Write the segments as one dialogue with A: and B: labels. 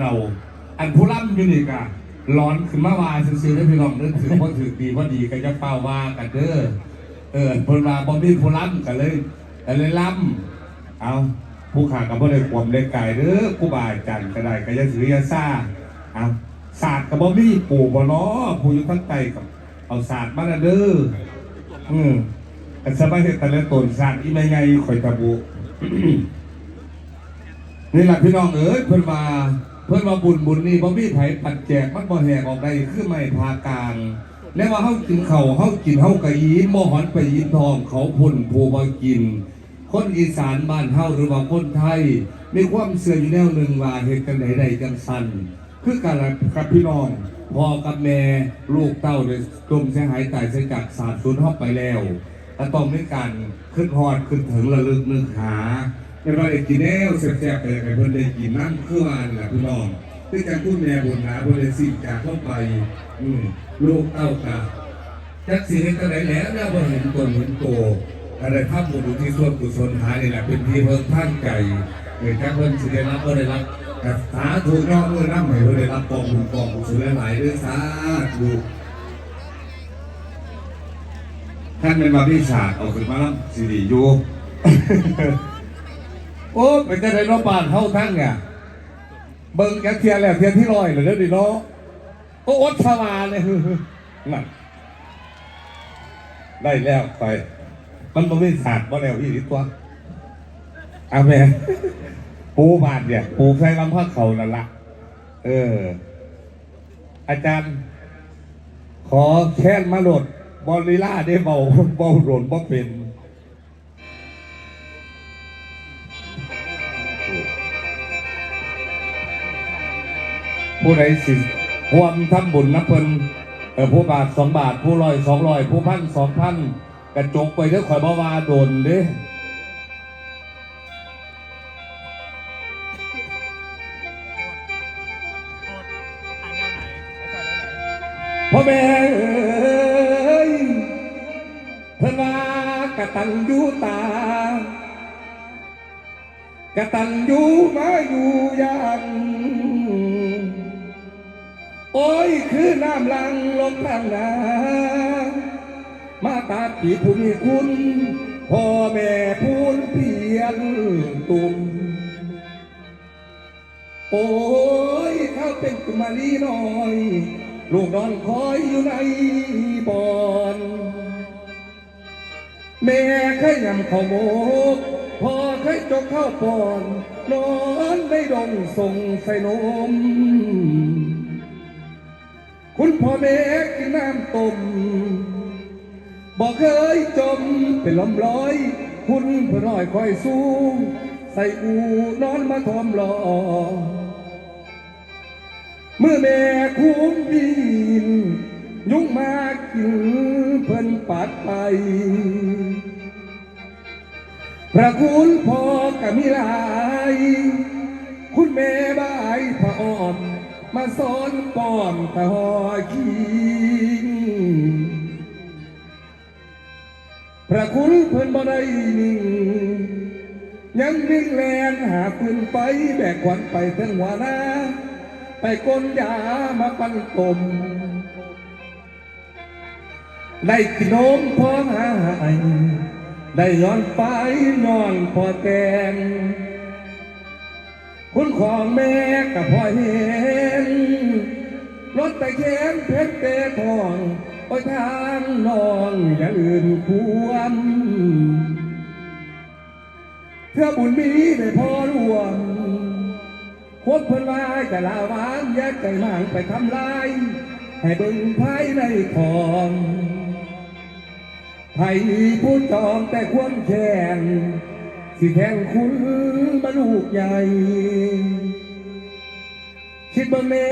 A: เราอันผู้ล่ำอยู่นี่กะร้อนขึ้นมาวาซื่อๆได้พี่น้องเด้อถือว่าถือดีว่าดีก็จะเป้าว่ากันเด้อเออเพิ่นว่าบ่มีผู้ล่ำก็เลยก็เลยล่ำเอาผู้ขาก็บ่ได้ความได้ไก่เด้อผู้บาอาจารย์ก็ได้ก็จะถือยาซ่าเอาศาสตร์ก็บ่มีปู่บ่เนาะผู้อยู่ทั้งไกลกับเอาศาสตร์มาละเด้ออืมอันสมัยเฮ็ดแต่ละตนศาสตร์อีแม่ใหญ่ข่อยตะบุนี่แหละพี่น้องเอ๋ยเพิ่นมา เพิ่นมาบุญบุญนี่บ่มีไผปัดแจกมันบ่แหกออกได้คือไม่พากลางแล้วว่าเฮากินเข้าเฮากินเฮากะยีนบ่หอนไปยินทองเขาพุ่นผู้บ่กิน คนอีสานบ้านเฮาหรือว่าคนไทยมีความเชื่ออยู่แนวหนึ่งว่าเฮ็ดกันไดใดจังซั่นคือกันล่ะกับพี่น้องพ่อกับแม่ลูกเต้าได้จมเสียหายตายเสียจากศาสตร์สูญเฮาไปแล้วแต่ต้องมีการขึ้นฮอดขึ้นถึงระลึกนึกหา เป็นว่าไอ้กินแนวแซ่บๆไปให้เพิ่นได้กินน้ำเครื่อว่านั่ะพี่น้องคือจังคุณแม่บุญหาบ่ได้สิจากเข้าไปอืมลูกเต้ากะจักสิเห็นจังได๋แล้วนะบ่เห็นตนเห็นโตอะไรภาพบุญที่ส่วนกุศลหานี่แหละเป็นที่เพิ่งท่านใจเกิดจากเพิ่นสิได้รับบ่ได้รับกับสาธุเนาะเมื่อนำให้เพิ่นได้รับกองบุญกองกุศลหลายๆเด้อสาธุท่านเป็นมาพิศาสตร์เอาขึ้นมาแล้วสิริอยู่ โอ้เป็นจะได้รอบานเท่าทั้งไงเบิ่งแกเทียนแล้วเทียนที่ลอยเลยเด้อดิเนาะโอ้อดสวาเลยนั่นได้แล้วไป มันบ่มีศาสตร์บ่แล้วอีหลีตัวเอาแม่ปูบาทเนี่ยปูใส่ลำพักเขานั่นละเออ อาจารย์ ขอแค้นมาโหลดบอลลีล่าได้เบาเบาโหลดบ่เป็น ผู้ใดสิห่วมทำบุญนะเพิ่นผู้บาทสองบาท ผู้ร้อยสองร้อยผู้พันสองพันกระจกไปเด้อข่อยบ่ว่าโดนเด้พ่อแม่เอ้ยเพิ่นว่ากตัญญูตากตัญญูมาอยู่ยังโคือน้ำลังลงทางนามาตาปีผู้มีคุณพ่อแม่พูนเพียนตุ่มโอ้ยเขาเป็นกุมารีน้อย ลูกนอนคอยอยู่ในบอนแม่เคยยำข้าวหมกพ่อเคยจกข้าวปอน นอนไม่ดงส่งใส่นม คุณพ่อแม่กินน้ำต้มบอกเคยจมเป็นลมลอย คุณพ่อน้อยคอยสู้ใส่อูนอนมาทอมรอเมื่อแม่คุ้มดิน ยุ่งมากินเพิ่นปัดไป พระคุณพ่อก็มีหลาย คุณแม่บายพระอ้อม มาสอนป้อนตะหอคิงพระคุณเพิ่นบ่ได้นิ่ง ยังวิ่งแลนหาปืนไปแบกขวัญไปทั้งหัวหน้า ไปกลยามาปั้นกลมได้กินนมพร้อมหาหายได้ย้อนไปย้อนพอแกงคุณของแม่กับพ่อเห็นรถ ตะเข็นเพชรเตะทองโอ้ทางนองอย่าอื่นควมเพื่อบุญมีได้พอรวมควบเพิ่นว่าจะลาวานแยกใจหมางไปทำลาย ให้เบึงภายในของไผ่ผู้จองแต่ควรแข่งสิแข่งคุณบรรลูกใหญ่ คิดบ่แม่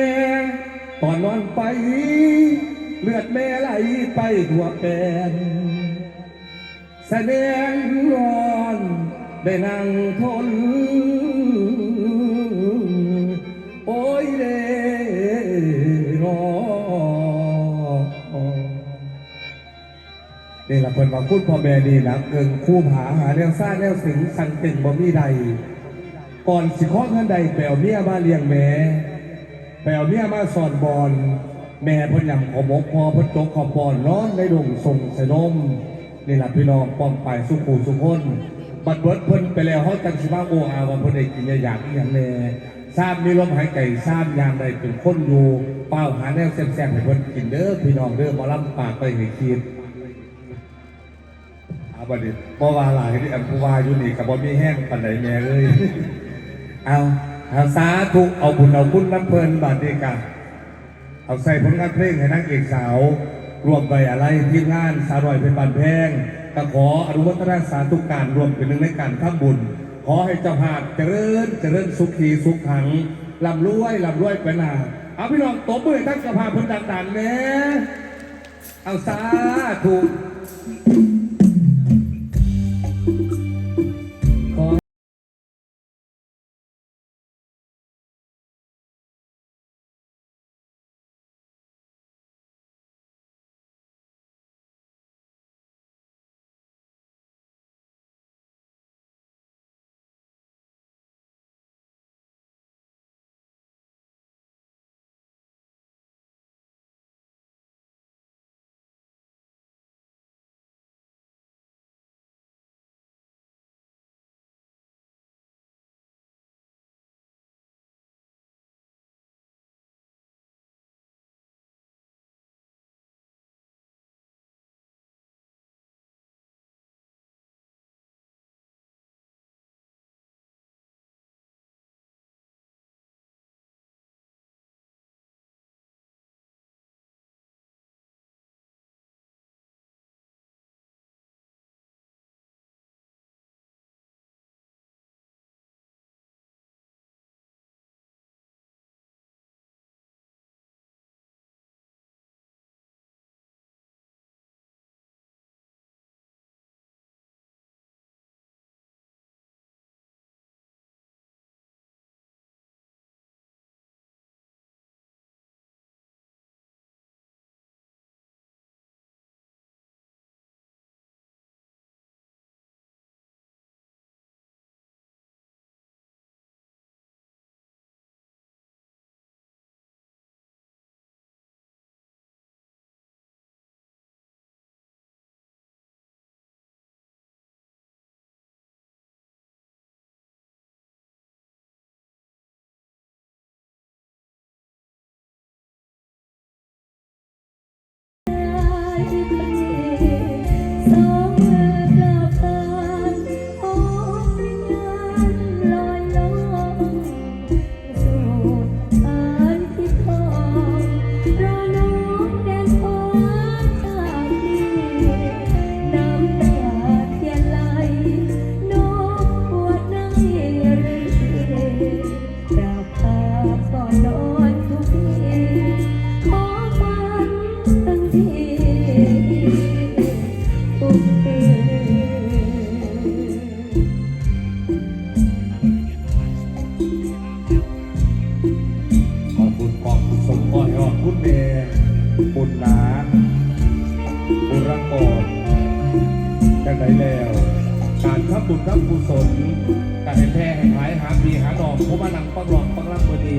A: ตอนนอนไป เลือดแม่ไหลไปทั่วแปนแสดงนอนได้นั่งทน โอ้ยเด้รอนี่ละเพิ่นว่าคุณพ่อแม่ดีนะเกินคู่ผาหาแนวซ่าแนวสิงสังติ่งบ่มีใด ก่อนสิข้อเงินใดแปลวเมียมาเลี้ยงแม่ ไปเอาเมียมาสอนบอลแม่พ่นยำขอมกพอพ่นจกขอบบอลนอนในดงส่งใส่นมนี่แหละพี่น้องป้องไปสุขูสุขคนบัดเบิดเพิ่นไปแล้วเขาจังสิบ้าโออาว่าเพิ่นได้กินยาอยากอีหยังแน่ทราบมีลมหายใจทราบยามใดเป็นคนอยู่เป้าหาแนวแซ่บๆให้เพิ่นกินเด้อพี่น้องเด้อหมาล่ำปากไปให้คิดอาบัดนี้บ่ว่าหลายที่อันผู้ว่าอยู่นี่กับบ่มีแห้งปานใดแม่เลยเอา เอาสาธุเอาบุญเอาบุญน้ำเพลินบาดนี้กันเอาใส่ผลงานเพลงให้นางเอกสาวรวมไปอะไรทีมงานสาวรอยเป็นบานแพงก็ขออนุโมทนาสาธุการรวมเป็นหนึ่งในการทำบุญ ขอให้เจ้าภาพเจริญเจริญสุขีสุขขังลำรวยลำรวยไปหนาเอาพี่น้องตบมือทั้งเจ้าภาพเพิ่นดังๆเน่เอาสาธุ
B: แล้วกา
A: รทำบุญทำกุศลการให้แพ้ให้หายหาปีหาดอกผมมานังปังหลอกปังรับพอดี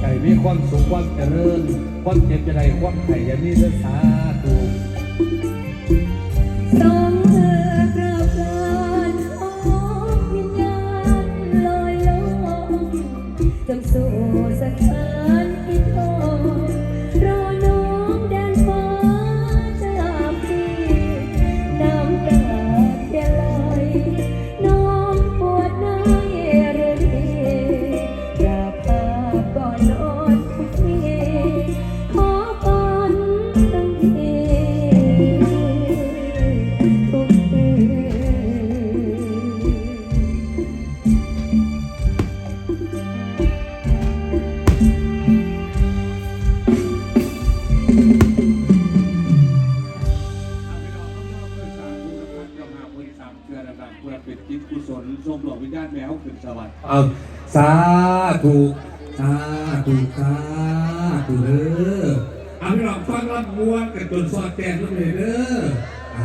A: ใจมีความสุขความเจริญความเจ็บจะได้ความไข่อยามีเด้อสาธุ ชมหลวงวิญญาณแมวขึ้นสวรรค์เอาสาธุสาธุสาธุเด้อเอาพี่น้องฟังรับมวนกันจนสอดแจงเลยเด้อ